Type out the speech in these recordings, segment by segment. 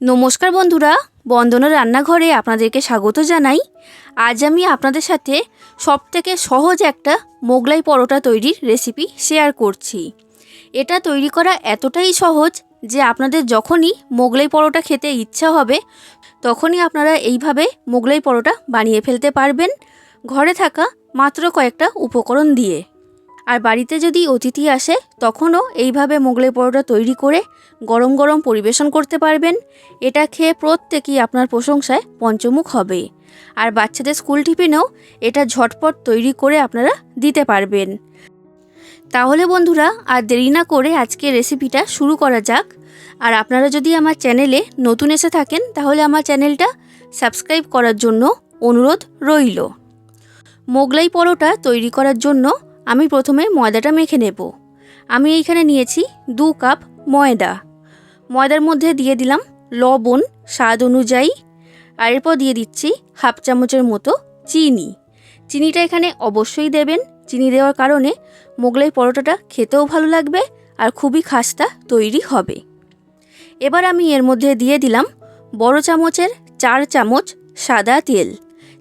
নমস্কার বন্ধুরা, বন্দনা রান্নাঘরে আপনাদেরকে স্বাগত জানাই। আজ আমি আপনাদের সাথে সবথেকে সহজ একটা মোগলাই পরোটা তৈরির রেসিপি শেয়ার করছি। এটা তৈরি করা এতটাই সহজ যে আপনাদের যখনই মোগলাই পরোটা খেতে ইচ্ছা হবে, তখনই আপনারা এইভাবে মোগলাই পরোটা বানিয়ে ফেলতে পারবেন। ঘরে থাকা মাত্র কয়েকটা উপকরণ দিয়ে। আর বাড়িতে যদি অতিথি আসে, তখনও এইভাবে মোগলাই পরোটা তৈরি করে গরম গরম পরিবেশন করতে পারবেন। এটা খেয়ে প্রত্যেকেই আপনার প্রশংসায় পঞ্চমুখ হবে। আর বাচ্চাদের স্কুল টিফিনেও এটা ঝটপট তৈরি করে আপনারা দিতে পারবেন। তাহলে বন্ধুরা, আর দেরি না করে আজকে রেসিপিটা শুরু করা যাক। আর আপনারা যদি আমার চ্যানেলে নতুন এসে থাকেন, তাহলে আমার চ্যানেলটা সাবস্ক্রাইব করার জন্য অনুরোধ রইল। মোগলাই পরোটা তৈরি করার জন্য আমি প্রথমে ময়দাটা মেখে নেব। আমি এইখানে নিয়েছি দু কাপ ময়দা। ময়দার মধ্যে দিয়ে দিলাম লবণ স্বাদ অনুযায়ী। আর এরপর দিয়ে দিচ্ছি হাফ চামচের মতো চিনি। চিনিটা এখানে অবশ্যই দেবেন। চিনি দেওয়ার কারণে মোগলাই পরোটাটা খেতেও ভালো লাগবে আর খুবই খাস্তা তৈরি হবে। এবার আমি এর মধ্যে দিয়ে দিলাম বড় চামচের চার চামচ সাদা তেল।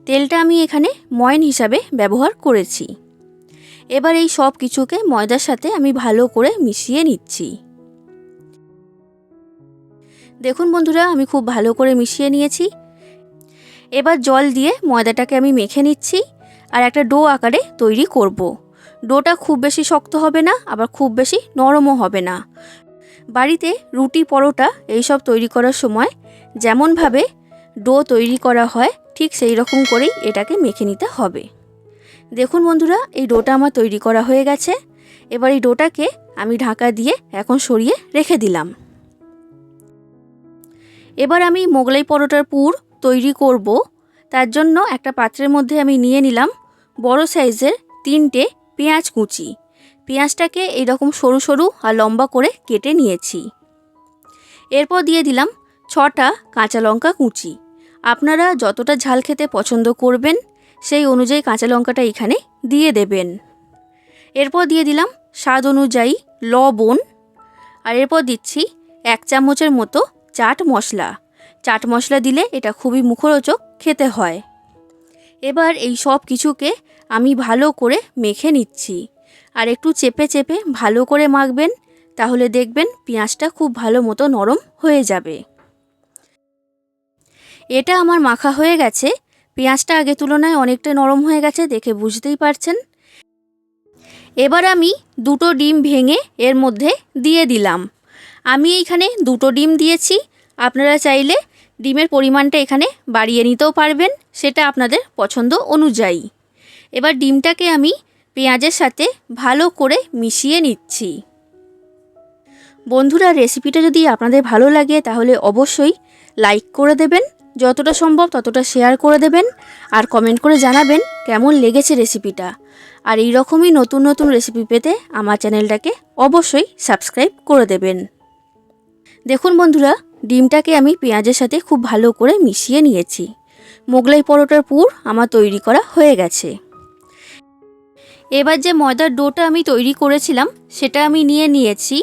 তেলটা আমি এখানে ময়ন হিসাবে ব্যবহার করেছি। এবার এই সব কিছুকে ময়দার সাথে আমি ভালো করে মিশিয়ে নিচ্ছি। দেখুন বন্ধুরা, আমি খুব ভালো করে মিশিয়ে নিয়েছি। এবার জল দিয়ে ময়দাটাকে আমি মেখে নিচ্ছি আর একটা ডো আকারে তৈরি করব। ডোটা খুব বেশি শক্ত হবে না, আবার খুব বেশি নরমও হবে না। বাড়িতে রুটি পরোটা এইসব তৈরি করার সময় যেমনভাবে ডো তৈরি করা হয়, ঠিক সেই রকম করেই এটাকে মেখে নিতে হবে। দেখুন বন্ধুরা, এই ডোটা আমার তৈরি করা হয়ে গেছে। এবার এই ডোটাকে আমি ঢাকা দিয়ে এখন সরিয়ে রেখে দিলাম। এবার আমি মোগলাই পরোটার পুর তৈরি করব। তার জন্য একটা পাত্রের মধ্যে আমি নিয়ে নিলাম বড় সাইজের তিনটে পেঁয়াজ কুচি। পেঁয়াজটাকে এইরকম সরু সরু আর লম্বা করে কেটে নিয়েছি। এরপর দিয়ে দিলাম ছটা কাঁচা লঙ্কা কুচি। আপনারা যতটা ঝাল খেতে পছন্দ করবেন সেই অনুযায়ী কাঁচা লঙ্কাটা এখানে দিয়ে দেবেন। এরপর দিয়ে দিলাম স্বাদ অনুযায়ী লবণ। আর এরপর দিচ্ছি এক চামচের মতো চাট মশলা। চাট মশলা দিলে এটা খুবই মুখরোচক খেতে হয়। এবার এই সব কিছুকে আমি ভালো করে মেখে নিচ্ছি। আর একটু চেপে চেপে ভালো করে মাখবেন, তাহলে দেখবেন পেঁয়াজটা খুব ভালো মতো নরম হয়ে যাবে। এটা আমার মাখা হয়ে গেছে পেঁয়াজটা আগে তুলনায় অনেকটা নরম হয়ে গেছে দেখে বুঝতেই পারছেন। এবার আমি দুটো ডিম ভেঙে এর মধ্যে দিয়ে দিলাম। আমি এইখানে দুটো ডিম দিয়েছি। আপনারা চাইলে ডিমের পরিমাণটা এখানে বাড়িয়ে নিতেও পারবেন, সেটা আপনাদের পছন্দ অনুযায়ী। এবার ডিমটাকে আমি পেঁয়াজের সাথে ভালো করে মিশিয়ে নিচ্ছি। বন্ধুরা, রেসিপিটা যদি আপনাদের ভালো লাগে, তাহলে অবশ্যই লাইক করে দেবেন। যতটা সম্ভব ততটা শেয়ার করে দেবেন আর কমেন্ট করে জানাবেন কেমন লেগেছে রেসিপিটা আর এই রকমই নতুন নতুন রেসিপি পেতে আমার চ্যানেলটাকে অবশ্যই সাবস্ক্রাইব করে দেবেন। দেখুন বন্ধুরা, ডিমটাকে আমি পেঁয়াজের সাথে খুব ভালো করে মিশিয়ে নিয়েছি। মোগলাই পরোটার পুর আমার তৈরি করা হয়ে গেছে। এবার যে ময়দার ডোটা আমি তৈরি করেছিলাম, সেটা আমি নিয়ে নিয়েছি।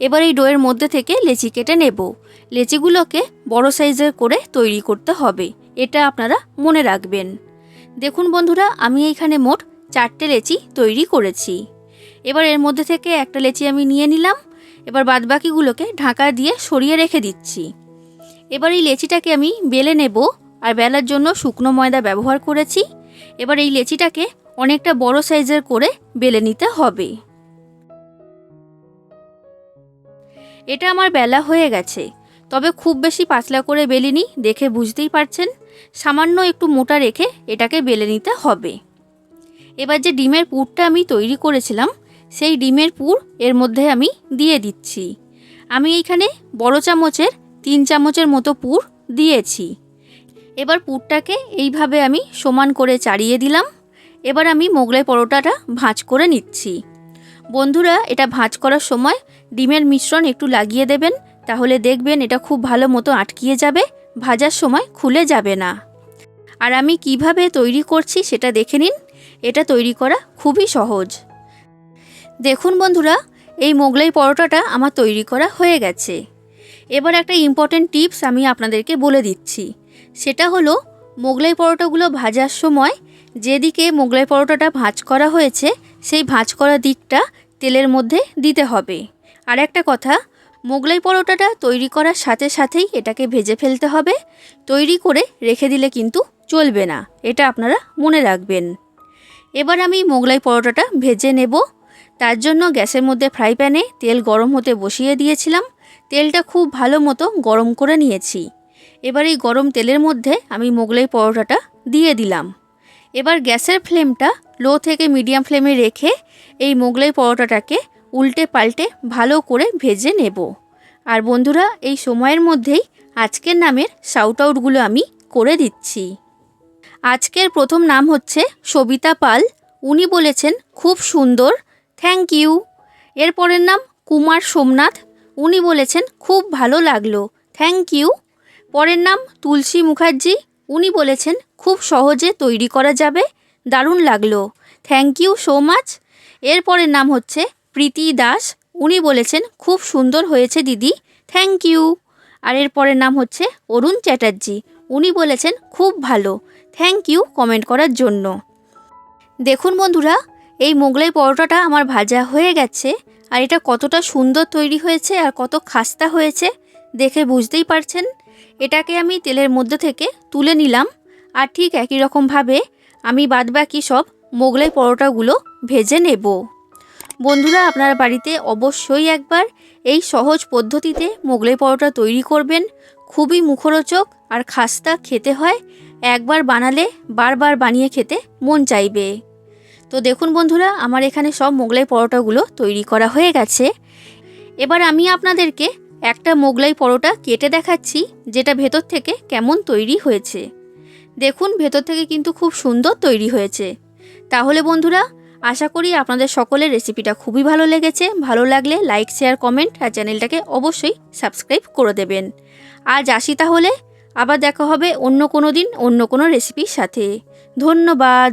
এবার এই ডোয়ের মধ্যে থেকে লেচি কেটে নেব। লেচিগুলোকে বড় সাইজের করে তৈরি করতে হবে। এটা আপনারা মনে রাখবেন। দেখুন বন্ধুরা, আমি এইখানে মোট চারটে লেচি তৈরি করেছি। এবার এর মধ্যে থেকে একটা লেচি আমি নিয়ে নিলাম। এবার বাদবাকিগুলোকে ঢাকা দিয়ে সরিয়ে রেখে দিচ্ছি। এবার এই লেচিটাকে আমি বেলে নেব আর বেলার জন্য শুকনো ময়দা ব্যবহার করেছি। এবার এই লেচিটাকে অনেকটা বড় সাইজের করে বেলে নিতে হবে। এটা আমার বেলা হয়ে গেছে। তবে খুব বেশি পাতলা করে বেলিনি, দেখে বুঝতেই পারছেন। সামান্য একটু মোটা রেখে এটাকে বেলে নিতে হবে। এবার যে ডিমের পুরটা আমি তৈরি করেছিলাম, সেই ডিমের পুর এর মধ্যে আমি দিয়ে দিচ্ছি। আমি এইখানে বড় চামচের, তিন চামচের মতো পুর দিয়েছি। এবার পুরটাকে এইভাবে আমি সমান করে চাড়িয়ে দিলাম। এবার আমি মোগলাই পরোটাটা ভাঁজ করে নিচ্ছি। বন্ধুরা, এটা ভাঁজ করার সময় ডিমের মিশ্রণ একটু লাগিয়ে দেবেন তাহলে দেখবেন এটা খুব ভালো মতো আটকিয়ে যাবে, ভাজার সময় খুলে যাবে না। আর আমি কীভাবে তৈরি করছি সেটা দেখে নিন, এটা তৈরি করা খুবই সহজ। দেখুন বন্ধুরা, এই মোগলাই পরোটাটা আমার তৈরি করা হয়ে গেছে। এবার একটা ইম্পর্টেন্ট টিপস আমি আপনাদেরকে বলে দিচ্ছি। সেটা হলো, মোগলাই পরোটাগুলো ভাজার সময় যেদিকে মোগলাই পরোটাটা ভাঁজ করা হয়েছে, সেই ভাঁজ করা দিকটা তেলের মধ্যে দিতে হবে। আর একটা কথা মোগলাই পরোটাটা তৈরি করার সাথে সাথেই এটাকে ভেজে ফেলতে হবে। তৈরি করে রেখে দিলে কিন্তু চলবে না। এটা আপনারা মনে রাখবেন। এবার আমি মোগলাই পরোটাটা ভেজে নেব। তার জন্য গ্যাসের মধ্যে ফ্রাই প্যানে তেল গরম হতে বসিয়ে দিয়েছিলাম। তেলটা খুব ভালো মতো গরম করে নিয়েছি। এবার এই গরম তেলের মধ্যে আমি মোগলাই পরোটাটা দিয়ে দিলাম। এবার গ্যাসের ফ্লেমটা লো থেকে মিডিয়াম ফ্লেমে রেখে এই মোগলাই পরোটাটাকে উল্টে পাল্টে ভালো করে ভেজে নেব। আর বন্ধুরা, এই সময়ের মধ্যেই আজকের নামের শাউট আউটগুলো আমি করে দিচ্ছি। আজকের প্রথম নাম হচ্ছে সবিতা পাল। উনি বলেছেন, খুব সুন্দর থ্যাংক ইউ এরপরের নাম কুমার সোমনাথ। উনি বলেছেন, খুব ভালো লাগল থ্যাংক ইউ পরের নাম তুলসী মুখার্জি। উনি বলেছেন, খুব সহজে তৈরি করা যাবে, দারুণ লাগল থ্যাংক ইউ সো মাচ এরপরের নাম হচ্ছে প্রীতি দাস, উনি বলেছেন, খুব সুন্দর হয়েছে দিদি থ্যাংক ইউ আর এর পরের নাম হচ্ছে অরুণ চ্যাটার্জি, উনি বলেছেন, খুব ভালো থ্যাংক ইউ কমেন্ট করার জন্য। দেখুন বন্ধুরা, এই মোগলাই পরোটাটা আমার ভাজা হয়ে গেছে, আর এটা কতটা সুন্দর তৈরি হয়েছে আর কত খাস্তা হয়েছে, দেখে বুঝতেই পারছেন। এটাকে আমি তেলের মধ্যে থেকে তুলে নিলাম, আর ঠিক একই রকমভাবে আমি বাদবাকি সব মোগলাই পরোটাগুলো ভেজে নেব। বন্ধুরা, আপনার বাড়িতে অবশ্যই একবার এই সহজ পদ্ধতিতে মোগলাই পরোটা তৈরি করবেন। খুবই মুখরোচক আর খাস্তা খেতে হয়। একবার বানালে বারবার বানিয়ে খেতে মন চাইবে। তো দেখুন বন্ধুরা, আমার এখানে সব মোগলাই পরোটাগুলো তৈরি করা হয়ে গেছে। এবার আমি আপনাদেরকে একটা মোগলাই পরোটা কেটে দেখাচ্ছি, যেটা ভেতর থেকে কেমন তৈরি হয়েছে। দেখুন, ভেতর থেকে কিন্তু খুব সুন্দর তৈরি হয়েছে। তাহলে বন্ধুরা আশা করি আপনাদের সকলের রেসিপিটা খুবই ভালো লেগেছে। ভালো লাগলে লাইক শেয়ার কমেন্ট আর চ্যানেলটাকে অবশ্যই সাবস্ক্রাইব করে দেবেন। আজ আসি তাহলে, আবার দেখা হবে অন্য কোনো দিন, অন্য কোনো রেসিপির সাথে। ধন্যবাদ।